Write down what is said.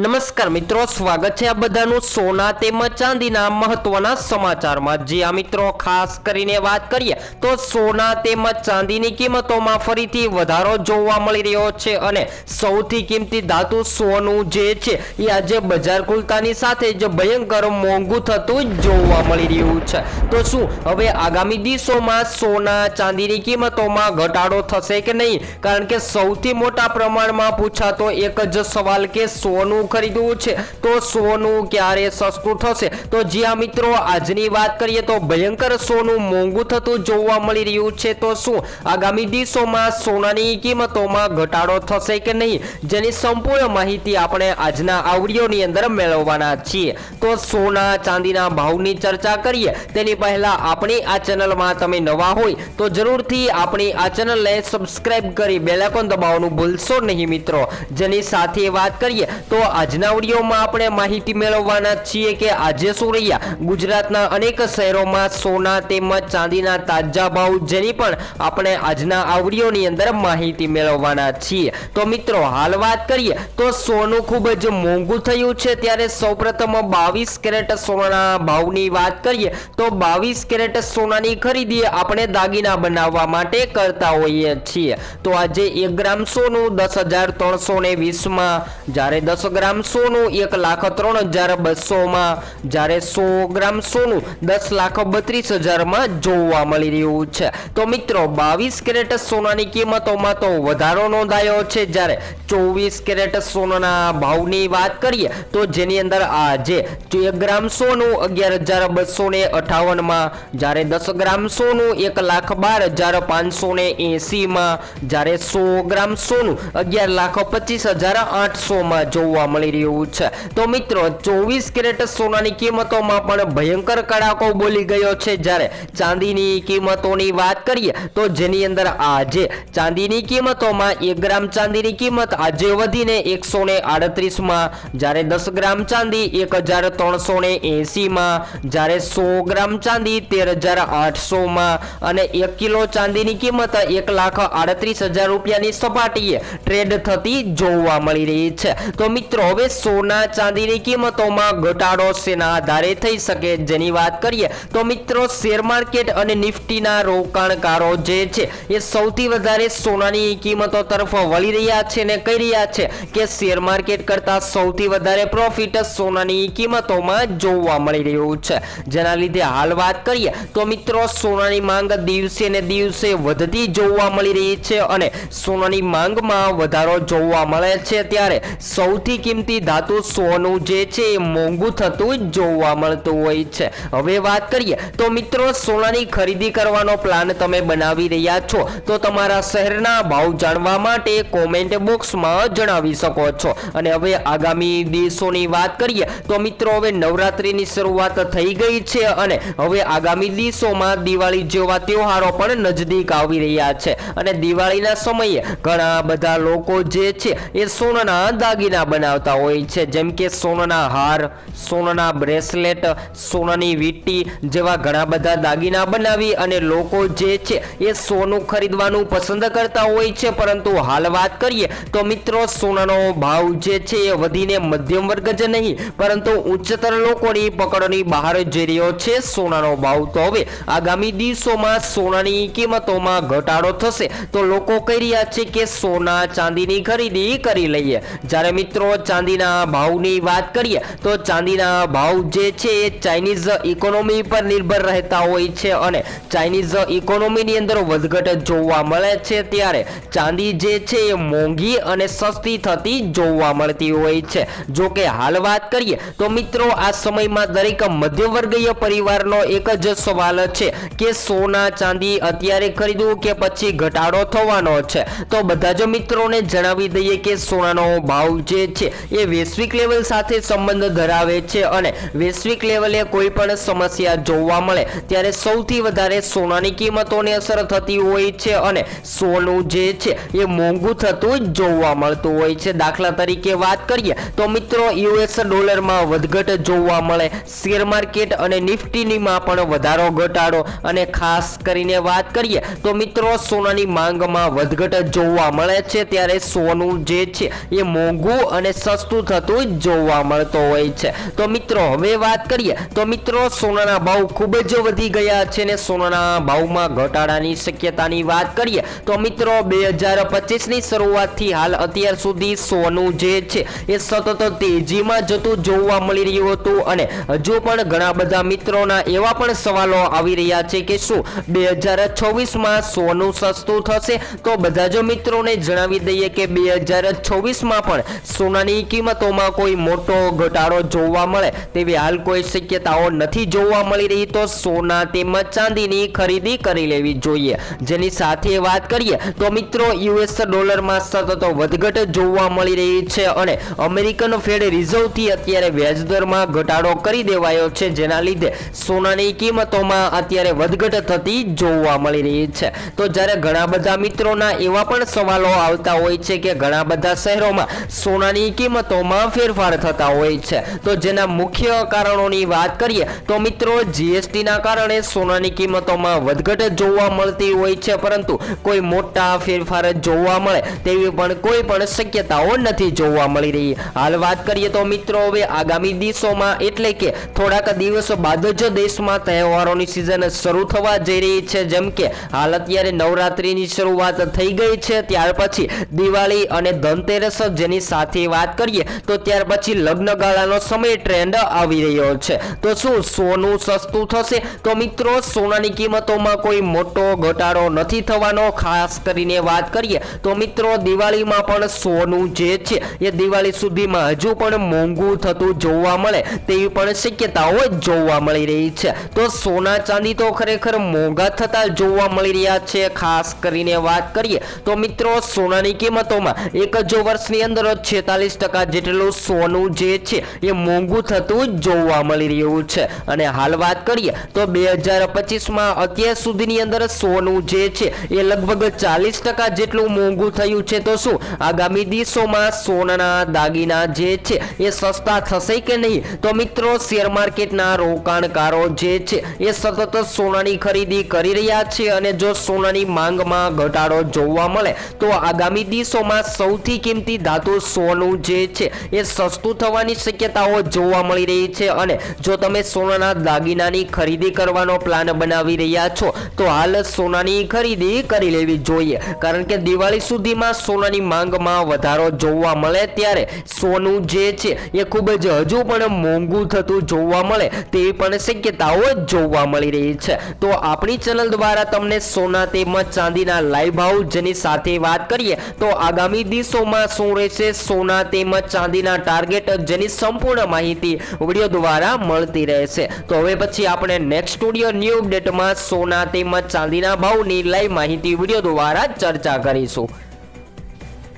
નમસ્કાર મિત્રો, સ્વાગત છે આ બધાનું સોના તેમજ ચાંદીના મહત્વના સમાચારમાં. જે આ મિત્રો ખાસ કરીને વાત કરીએ, તો સોના તેમજ ચાંદીની કિંમતોમાં ફરીથી વધારો જોવા મળી રહ્યો છે અને સૌથી કિંમતી ધાતુ સોનું જે છે, એ આજે બજાર ખુલતાની સાથે જ ભયંકર મોંઘું થતું જોવા મળી રહ્યું છે. તો શું હવે આગામી દિવસોમાં સોના ચાંદીની કિંમતોમાં ઘટાડો થશે કે નહીં? કારણ કે સૌથી મોટા પ્રમાણમાં પૂછાતો એક જ સવાલ કે સોનું ખરીદવું છે. તો સોનું ક્યારે સસ્તું થશે? તો જ્યાં મિત્રો, આજની વાત કરીએ તો ભયંકર સોનું મોંઘું થતું જોવા મળી રહ્યું છે. તો શું? આગામી દિવસોમાં સોનાની કિંમતોમાં ઘટાડો થશે કે નહીં? જેની સંપૂર્ણ માહિતી આપણે આજના આ વિડીયોની અંદર મેળવવાના છીએ. તો સોના ચાંદીના ભાવની ચર્ચા કરીએ. તેની પહેલા આપણી આ ચેનલમાં તમે નવા હોય, તો જરૂરથી આપણી આ ચેનલને સબસ્ક્રાઈબ કરી બેલાકોન દબાવવાનું ભૂલશો નહીં મિત્રો. જેની સાથે વાત કરીએ, તો આજના વિડીયોમાં આપણે માહિતી મેળવવાના છીએ કે આજે શું રહ્યા? ગુજરાતના અનેક શહેરોમાં સોના તેમજ ચાંદીના તાજા ભાવ, જેની પણ આપણે આજના આ વિડીયોની અંદર માહિતી મેળવવાના છીએ. તો મિત્રો, હાલ વાત કરીએ તો સોનું ખૂબ જ મોંઘું થયું છે. ત્યારે સૌપ્રથમ બાવીસ કેરેટ સોનાના ભાવની વાત કરીએ તો બાવીસ કેરેટ સોનાની ખરીદી આપણે દાગીના બનાવવા માટે કરતા હોઈએ છીએ. તો આજે એક ગ્રામ સોનું દસ હજાર ત્રણસો ને વીસમાં જ્યારે દસ ગ્રામ સોનું એક લાખ ત્રણ હજાર બસોમાં. જ્યારે સો ગ્રામ સોનું દસ લાખ બત્રીસ હજારમાં જોવા મળી રહ્યું છે. તો મિત્રો, બાવીસ કેરેટ સોનાની કિંમતોમાં તો વધારો નોંધાયો છે. જ્યારે ચોવીસ કેરેટ સોનાના ભાવની વાત કરીએ, તો જેની અંદર આજે એક ગ્રામ સોનું અગિયાર હજાર બસો ને અઠાવનમાં, જ્યારે દસ ગ્રામ સોનું એક લાખ બાર હજાર પાંચસો ને એંસીમાં, જ્યારે સો ગ્રામ સોનું અગિયાર લાખ પચીસ હજાર આઠસોમાં જોવા મળી રહ્યું છે. તો મિત્રો, ચોવીસ કેરેટ સોનાની કિંમતોમાં પણ ભયંકર કડાકો બોલી ગયો છે. જ્યારે ચાંદીની કિંમતોની વાત કરીએ, તો જેની અંદર આજે ચાંદીની કિંમતોમાં એક ગ્રામ ચાંદીની કિંમત આજે વધીને એકસો ને આડત્રીસમાં, જ્યારે દસ ગ્રામ ચાંદી એક હજાર ત્રણસો ને એંસીમાં, જ્યારે સો ગ્રામ ચાંદી તેર હજાર આઠસોમાં અને એક કિલો ચાંદીની કિંમત એક લાખ આડત્રીસ હજાર રૂપિયાની સપાટીએ ટ્રેડ થતી જોવા મળી રહી છે. તો મિત્રો હવે સોના ચાંદીની કિંમતોમાં ઘટાડો શેના આધારે થઈ શકે જેની વાત કરીએ તો મિત્રો શેર માર્કેટ અને નિફ્ટીના રોકાણકારો જે છે એ સૌથી વધારે સોનાની કિંમતો તરફ વળી રહ્યા છે ને કહી રહ્યા છે કે શેર માર્કેટ કરતાં સૌથી વધારે પ્રોફિટ સોનાની કિંમતોમાં જોવા મળી રહ્યું છે. જેના લીધે હાલ વાત કરીએ તો મિત્રો સોનાની માંગ દિવસે ને દિવસે વધતી જોવા મળી રહી છે અને સોનાની માંગમાં વધારો જોવા મળે છે ત્યારે સૌથી કિંમતી ધાતુ સોનું જે છે એ મોંઘું થતું જોવા મળતું હોય છે. હવે વાત કરીએ તો મિત્રો સોનાની ખરીદી કરવાનો પ્લાન તમે બનાવી રહ્યા છો. તો તમારા શહેરના ભાવ જાણવા માટે કોમેન્ટ બોક્સમાં જણાવી શકો છો. અને હવે આગામી દિવસોની વાત કરીએ તો મિત્રો હવે નવરાત્રિની શરૂઆત થઈ ગઈ છે અને હવે આગામી દિવસોમાં દિવાળી જેવા તહેવારો પણ નજદીક આવી રહ્યા છે. અને દિવાળીના સમયે ઘણા બધા લોકો જે છે એ સોનાના દાગીના બનાવતા હોય છે. જેમ કે સોનાના હાર, સોનાના બ્રેસલેટ, સોનાની વીંટી જેવા ઘણા બધા દાગીના બનાવી અને લોકો જે છે એ સોનું ખરીદવાનું પસંદ કરતા હોય છે. પરંતુ હાલ વાત કરીએ તો મિત્રો સોનાનો ભાવ જે છે એ વધીને મધ્યમ વર્ગ જ નહીં, પરંતુ ઉચ્ચતર લોકોની પકડની બહાર જઈ રહ્યો છે સોનાનો ભાવ. તો હવે આગામી દિવસોમાં સોનાની કિંમતોમાં ઘટાડો થશે તો લોકો કહી રહ્યા છે કે સોના ચાંદીની ખરીદી કરી લઈએ. જ્યારે મિત્રો ચાંદીના ભાવની વાત કરીએ, તો ચાંદીના ભાવ જે છે એ ચાઇનીઝ ઇકોનોમી પર નિર્ભર રહેતા હોય છે અને ચાઇનીઝ ઇકોનોમીની અંદર વધઘટ જોવા મળે છે ત્યારે ચાંદી જે છે એ મોંઘી અને સસ્તી થતી જોવા મળતી હોય છે. જો કે હાલ વાત કરીએ, તો મિત્રો આ સમયમાં દરેક મધ્યવર્ગીય પરિવારનો એક જ સવાલ છે કે સોના ચાંદી અત્યારે ખરીદવું કે પછી ઘટાડો થવાનો છે? તો બધા જ મિત્રોને જણાવી દઈએ કે સોનાનો ભાવ જે છે એ વૈશ્વિક લેવલ સાથે સંબંધ ધરાવે છે અને વૈશ્વિક લેવલે કોઈ પણ સમસ્યા જોવા મળે, ત્યારે સૌથી વધારે સોનાની કિંમતોને અસર થતી હોય છે અને સોનું જે છે એ મોંઘું થતું જોવા મળતું હોય છે. દાખલા તરીકે વાત કરીએ, તો મિત્રો યુએસ ડોલરમાં વધઘટ જોવા મળે, શેર માર્કેટ અને નિફ્ટીનીમાં પણ વધારો ઘટાડો અને ખાસ કરીને વાત કરીએ, તો મિત્રો સોનાની માંગમાં વધઘટ જોવા મળે છે, ત્યારે સોનું જે છે એ મોંઘું અને સસ્તું થતું જોવા મળતો હોય છે. તો મિત્રો, હવે વાત કરીએ. તો મિત્રો, સોનાના ભાવ ખૂબ જ વધી ગયા છે ને સોનાના ભાવમાં ઘટાડાની શક્યતાની વાત કરીએ. તો મિત્રો, બે હજાર પચીસની શરૂઆતથી હાલ અત્યાર સુધી સોનું જે છે એ સતત તેજીમાં જતું જોવા મળી રહ્યું હતું અને હજુ પણ ઘણા બધા મિત્રોના એવા પણ સવાલો આવી રહ્યા છે કે શું બે હજાર છવ્વીસમાં સોનું સસ્તું થશે? તો બધા જ મિત્રોને જણાવી દઈએ કે બે હજાર છવ્વીસમાં પણ સોનાની કિંમતોમાં કોઈ મોટો ઘટાડો જોવા મળે તેવી હાલ કોઈ શક્યતાઓ નથી જોવા મળી રહી, તો સોના તેમજ ચાંદીની ખરીદી કરી લેવી જોઈએ. જેની સાથે વાત કરીએ, તો મિત્રો યુએસ ડોલરમાં સતત વધઘટ જોવા મળી રહી છે અને અમેરિકન ફેડ રિઝર્વથી અત્યારે વ્યાજદરમાં ઘટાડો કરી દેવાયો છે. જેના લીધે સોનાની કિંમતોમાં અત્યારે વધઘટ થતી જોવા મળી રહી છે. તો જ્યારે ઘણા બધા મિત્રોના એવા પણ સવાલો આવતા હોય છે કે ઘણા બધા શહેરોમાં સોનાની કિંમતોમાં ફેરફાર થતા હોય છે. તો જેના મુખ્ય કારણોની વાત કરીએ, તો મિત્રો જીએસટીના કારણે સોનાની કિંમતોમાં વધઘટ જોવા મળતી હોય છે. પરંતુ કોઈ મોટા ફેરફાર જોવા મળે તેવી પણ કોઈ પણ શક્યતાઓ નથી જોવા મળી રહી. હાલ વાત કરીએ તો મિત્રો હવે આગામી દિવસોમાં એટલે કે થોડાક દિવસો બાદ જ દેશમાં તહેવારોની સિઝન શરૂ થવા જઈ રહી છે. જેમ કે હાલ અત્યારે નવરાત્રિની શરૂઆત થઈ ગઈ છે. ત્યાર પછી દિવાળી અને ધનતેરસ જેની સાથે વાત કરીએ, તો ત્યાર પછી લગ્નગાળાનો સમય ટ્રેન્ડ આવી રહ્યો છે. તો શું સોનું સસ્તું થશે? તો મિત્રો, સોનાની કિંમતોમાં કોઈ મોટો ઘટાડો નથી થવાનો. ખાસ કરીને વાત કરીએ, તો મિત્રો, દિવાળીમાં પણ સોનું જે છે, એ દિવાળી સુધીમાં હજુ પણ મોંઘું થતું જોવા મળે, તેવી પણ શક્યતાઓ જોવા મળી રહી છે. તો સોના ચાંદી તો ખરેખર મોંઘા થતા જોવા મળી રહ્યા છે. ખાસ કરીને વાત કરીએ, તો મિત્રો, સોનાની કિંમતોમાં એક જ વર્ષની અંદર છેતાલીસ ટકા જેટલું સોનું જે છે એ મોંઘું થતું જોવા મળી રહ્યું છે. અને હાલ વાત કરીએ તો બે હજાર પચીસમાં અત્યાર સુધીની અંદર સોનું જે છે એ લગભગ ચાલીસ ટકા જેટલું મોંઘું થયું છે. તો શું આગામી દિવસોમાં સોનાના દાગીના જે છે એ સસ્તા થશે કે નહીં? તો મિત્રો, શેર માર્કેટના રોકાણકારો જે છે એ સતત સોનાની ખરીદી કરી રહ્યા છે અને જો સોનાની માંગમાં ઘટાડો જોવા મળે તો આગામી દિવસોમાં સૌથી કિંમતી ધાતુ સોનું જે છે. એ સસ્તું થવાની શક્યતાઓ જોવા મળી રહી છે અને જો તમે સોનાના દાગીનાની ખરીદી કરવાનો પ્લાન બનાવી રહ્યા છો, તો હાલ સોનાની ખરીદી કરી લેવી જોઈએ. કારણ કે દિવાળી સુધીમાં સોનાની માંગમાં વધારો જોવા મળે ત્યારે સોનું જે છે, એ ખૂબ જ હજુ પણ મોંઘું થતું જોવા મળે તેવી પણ શક્યતાઓ જોવા મળી રહી છે. તો આપણી ચેનલ દ્વારા તમને સોના તેમજ ચાંદીના લાઈવ ભાવ જેની સાથે વાત કરીએ, તો આગામી દિવસોમાં શું રહેશે? સોના તેમજ ચાંદીના ટાર્ગેટ જેની સંપૂર્ણ માહિતી વીડિયો દ્વારા મળતી રહેશે તો હવે પછી આપણે નેક્સ્ટ સ્ટુડિયો ન્યૂ અપડેટમાં સોના તેમજ ચાંદીના ભાવની લાઈવ માહિતી વીડિયો દ્વારા ચર્ચા કરીશું.